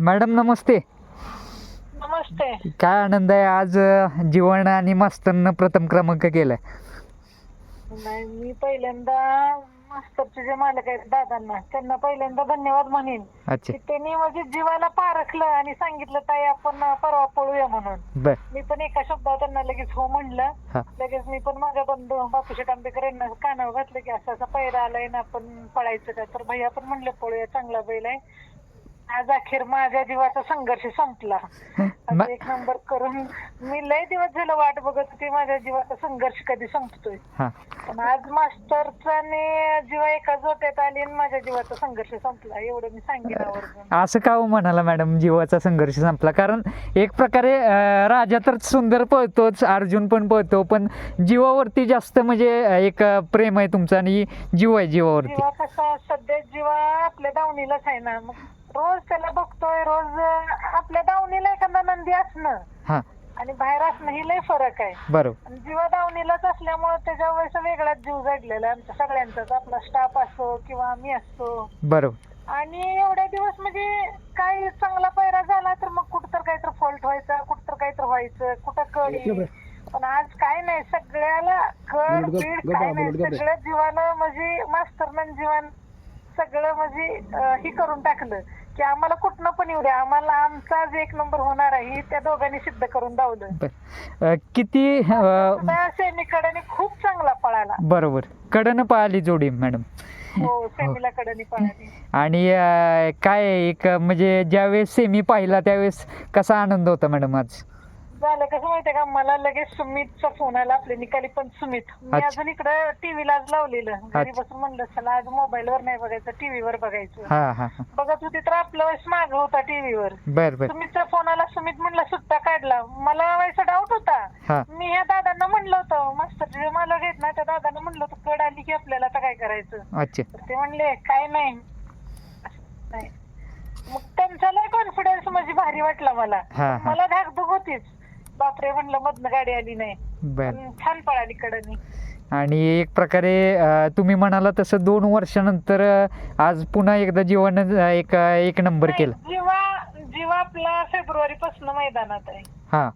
Madam नमस्ते. नमस्ते. काय आनंद आहे? आज जीवन आणि मास्तरनं प्रथम क्रमांक केलाय. नाही मी पहिल्यांदा मास्तरचे जे मालक आहेत दादांना त्यांना पहिल्यांदा धन्यवाद म्हणेन. अच्छा. की त्यांनी म्हणजे जीवाला पारखलं आणि सांगितलं ताई आपण परवा पळूया म्हणून. बर. मी पण एका शब्दावर त्यांना लगेच हो म्हणलं. हा. लगेच मी पण माझ्या बंधू बापूशेठ आंबेकर यांना कानावर घातलं की असं असा पैरा आलाय ना आपण पळायचं का? तर भैया पण म्हणले पळूया चांगला बैल आहे. आज अखेर माझ्या जीवाचा संघर्ष संपला. आज एक नंबर करून मी लय दिवस झालं वाट बघत होती माझ्या जीवाचा संघर्ष कधी संपतोय. हा. पण आज मास्टरचा आणि जीवा एका जोट्यात आली आणि माझ्या जीवाचा संघर्ष संपला एवढं मी सांगेन आवर्जून. असं का हो म्हणाला मॅडम जीवाचा संघर्ष संपला? कारण एक प्रकारे अ, राजा तर सुंदर पळतोच अर्जुन पण पळतो पण जीवावरती जास्त म्हणजे अ, एक अ, प्रेम आहे तुमचं आणि जीव आहे जीवावरती. जीवा कसा सध्या जीवा आपल्या दावणीलाच आहे ना मग रोज त्याला बघतोय रोज आपल्या दावणीला एखादा नंदी असणं. हा. आणि बाहेर असणं ही लय फरक आहे. बरोबर. आणि जीवा दावणीलाच असल्यामुळे त्याच्या वेळेस वेगळाच जीव जडलेला आहे. आमच्या सगळ्यांचाच. आपला स्टाफ असो किंवा मी असो बरोबर. आणि एवढ्या दिवस म्हणजे काही चांगला पैरा झाला तर मग कुठं तर काहीतरी फॉल्ट व्हायचा कुठं तर काहीतरी व्हायचं कुठं कडी पण आज काय नाही सगळ्याला कड बीड काय नाही. सगळ्या जीवानं म्हणजे मास्तरमन जीवन सगळं म्हणजे अं, हे करून टाकलं. की आम्हाला कुठनं पण येऊ द्या. आम्हाला आमचा जे एक नंबर होणार आहे हे त्या दोघांनी सिद्ध करून दावलं. बर. किती अ, सेमीकडे खूप चांगला पळाला. बरोबर. कडनं पाहिली जोडी मॅडम. हो सेमीला कडनी पळाली. आणि अ, काय एक म्हणजे ज्यावेळेस सेमी पाहिला त्यावेळेस कसा आनंद होता मॅडम आज? झालं. कसं माहितीये का? मला लगेच सुमितचा फोन आला आपल्या निकाली पण सुमित. मी अच्छा. अजून इकडे टीव्हीला आज लावलेलं. घरी अच्छा. बसून म्हणलं चला आज मोबाईलवर नाही बघायचं टीव्हीवर बघायचं. हा हा हा. बघत होती तर आपला वेळेस माग होता टीव्हीवर बर बर. सुमितचा फोन आला सुमित म्हणला सुट्टा काढला. मला व्हायचा डाऊट होता. हा. मी ह्या दादांना म्हणलं होतं मास्टर जे मला घेत ना त्या दादांना म्हणलं होतं कड आली की आपल्याला आता काय करायचं? अच्छा. तर ते म्हणले काय नाही. नाही. मग त्यांचा लय कॉन्फिडन्स म्हणजे भारी वाटला मला. हा हा. मला धाकधूक होतीच. बापरे म्हणलं मधनं गाडी आली नाही. बर. पण छान पळाली कडनी. आणि एक प्रकारे अ, तुम्ही म्हणाला तसं दोन वर्षानंतर अ, आज पुन्हा एकदा जीवन एक एक नंबर केला. जेव्हा जेव्हा आपला फेब्रुवारी पासून मैदानात आहे. हा.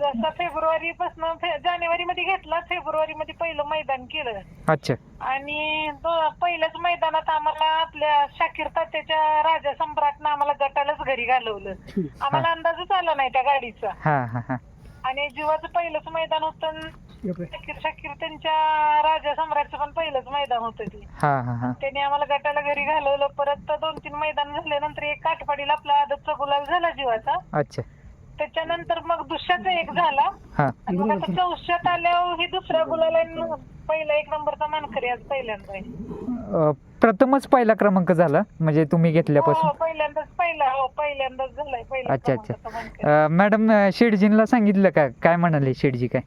जसं फेब्रुवारी पासून जानेवारी मध्ये घेतला फेब्रुवारी मध्ये पहिलं मैदान केलं. अच्छा. आणि दो- पहिल्याच मैदानात आम्हाला आपल्या शाकीर तात्याच्या राजा सम्राटनं आम्हाला गटालाच घरी घालवलं. आम्हाला अंदाजच आला नाही त्या गाडीचा. हा हा हा. आणि जीवाचं पहिलंच मैदान होतं शाकीर शाकीर त्यांच्या राजा सम्राटचं पण पहिलंच मैदान होतं ते. हा हा हा. त्यांनी आम्हाला गटाला घरी घालवलं. परत दोन तीन मैदान झाल्यानंतर एक आठवडीला आपला आदतचा गुलाल झाला जीवाचा. अच्छा. त्याच्यानंतर मग दुसऱ्याचा एक झाला. हा. आणि मग आता चौशात आल्यावर ही दुसऱ्या गुलाला पहिला एक नंबरचा मानकरी आज पहिल्यांदा आहे. अ, प्रथमच पहिला क्रमांक झाला? म्हणजे तुम्ही घेतल्यापासून? हो पहिल्यांदाच पहिला हो पहिल्यांदाच झालाय पहिला अच्छा अच्छा. क्रमांकाचा मानकरी. अ, मॅडम अ, शेठजींना सांगितलं का? काय म्हणाले शेठजी काय?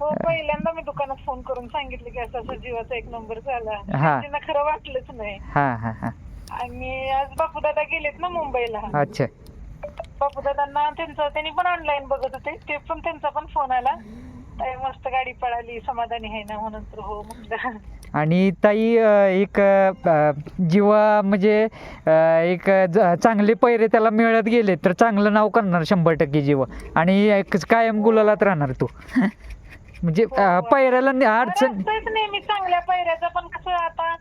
हो पहिल्यांदा मी दुकानात फोन करून सांगितलं की असं असं जीवाचा एक नंबर झाला. हा. त्यांना खरं वाटलंच नाही. हा हा हा. आणि आज बापूदादा गेलेत ना मुंबईला. अच्छा. बापूदादांना त्यांचं त्यांनी पण ऑनलाईन बघत होते. ते पण त्यांचा पण फोन आला. ताई मस्त गाडी पळाली समाधानी आहे ना म्हणून तर हो म्हटलं. आणि ताई अ, एक अ, जीवा म्हणजे अ, एक ज- चांगले पैरे त्याला मिळत गेले तर चांगलं नाव करणार शंभर टक्के जीवा. आणि एक कायम गुलालात राहणार तो. म्हणजे अ, पैऱ्याला नि- अडचण नेहमी चांगल्या पायऱ्याचा पण कसं आता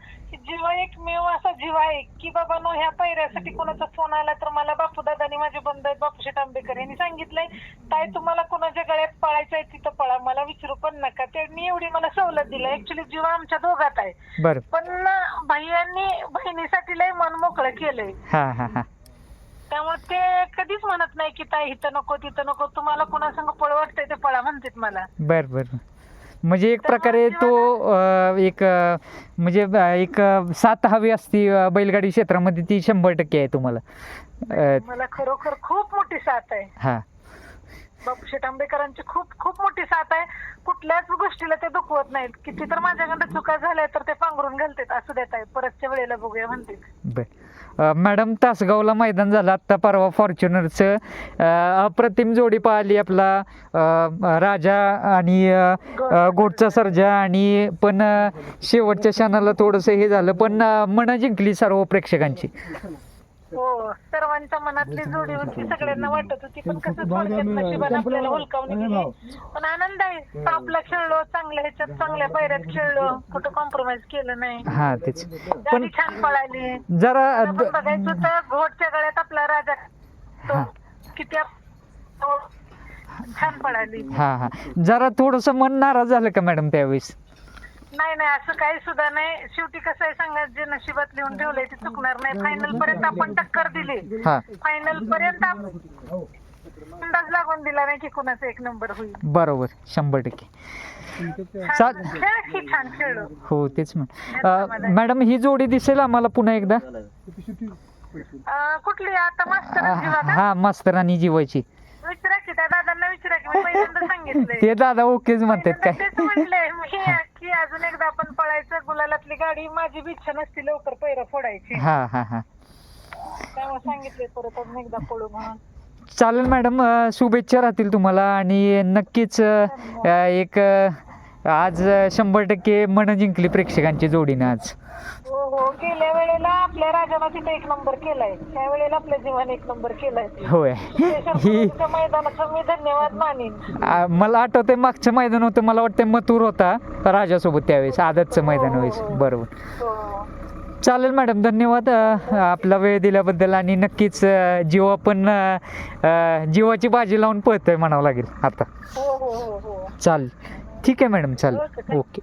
जीव एकमेव असा जीव आहे की बाबा नो ह्या पायऱ्यासाठी कोणाचा फोन आला तर मला बापू दादानी माझे बंधू आहेत बापूशेठ आंबेकर यांनी सांगितलंय. ताई तुम्हाला कोणाच्या गळ्यात पळायचं आहे तिथं पळा मला विचारू पण नका. त्यांनी एवढी मला सवलत दिली. ऍक्च्युली जीव आमच्या दोघात आहे. पण भैयांनी बहिणीसाठी लय मन मोकळं केलंय. त्यामुळे ते कधीच म्हणत नाही की ताई इथं नको तिथं नको तुम्हाला कोणासंग पळ वाटतंय ते पळा म्हणतात मला. बर बर. म्हणजे एक प्रकारे तो एक म्हणजे एक साथ हवी असती बैलगाडी क्षेत्रामध्ये ती शंभर टक्के आहे तुम्हाला. मला खरोखर खूप मोठी साथ आहे. हा. बापूशेठ आंबेकरांची खूप खूप मोठी साथ आहे. कुठल्याच गोष्टीला ते दुखवत नाहीत. किती तर माझ्याकडे चुका झाल्या तर ते पांघरून घालतात. असू देत आहे परतच्या वेळेला बघूया म्हणते मॅडम तासगावला मैदान झालं. आत्ता परवा फॉर्च्युनरचं अप्रतिम जोडी पाहिली आपला राजा आणि गोडचा सर्जा आणि पण शेवटच्या क्षणाला थोडंसं हे झालं. पण मनं जिंकली सर्व प्रेक्षकांची. हो सर्वांच्या मनातली जोडी होती सगळ्यांना वाटत होती पण कसं थोडक्यात नशिबाने आपल्याला हुलकावून गेली पण आनंद आहे आपला खेळलो चांगल्या ह्याच्यात चांगल्या पैऱ्यात खेळलो कुठं कॉम्प्रोमाइज केलं नाही. हा तेच. पण छान पळाली. जरा आपण बघायचं तर घोटच्या गळ्यात आपला राजा तो किती आप- छान पळाली. हा हा. जरा थोडस मन नाराज झालं का मॅडम त्यावेळेस? नाही नाही असं काही सुद्धा नाही. शेवटी कसं आहे सांगा जे नशिबात लिहून ठेवलंय ते चुकणार नाही. फायनल पर्यंत आपण टक्कर दिली. हा. फायनल पर्यंत आप- अंदाज लागून दिला नाही की कुणाचा एक नंबर होईल. बरोबर. शंभर टक्के. छान खेळ की छान खेळलो. हो तेच म्हण मॅडम ही जोडी दिसेल आम्हाला पुन्हा एकदा? अं, कुठली? आता मास्टर जीवा का हा? मास्तर आणि जीवाची. विचारा की त्या दादांना विचारा की मी पहिल्यांदा सांगितलंय. ते दादा ओकेच म्हणतात काय? तेच म्हणलंय मी की अजून एकदा आपण पळायचं गुलालातली गाडी माझी बी इच्छा नसती लवकर पैरा फोडायची. हा हा हा. त्यामुळे सांगितले परत अजून एकदा पळू म्हणून. चालेल मॅडम अ, शुभेच्छा राहतील तुम्हाला आणि नक्कीच अ, अ, एक अ, आज अ, शंभर टक्के मन जिंकली प्रेक्षकांची जोडीनं आज. हो हो गेल्या वेळेला आपल्या तिथे एक नंबर केलाय. त्या वेळेला आपल्या जीवाने एक नंबर केलाय. होय. ही त्या मैदानाचा मी धन्यवाद मानेन. आ, मला आठवतंय मागचं मैदान होतं मला वाटतं मथुर होता राजासोबत त्यावेळेस आदतचं मैदान वेळेस बरोबर. हो. चालेल मॅडम धन्यवाद. अ, आपला वेळ दिल्याबद्दल आणि नक्कीच अ, जीवा पण अ, अ, जीवाची बाजी लावून पळतोय म्हणावं लागेल आता. हो हो हो हो. चालेल. ठीक आहे मॅडम चालेल. ओके.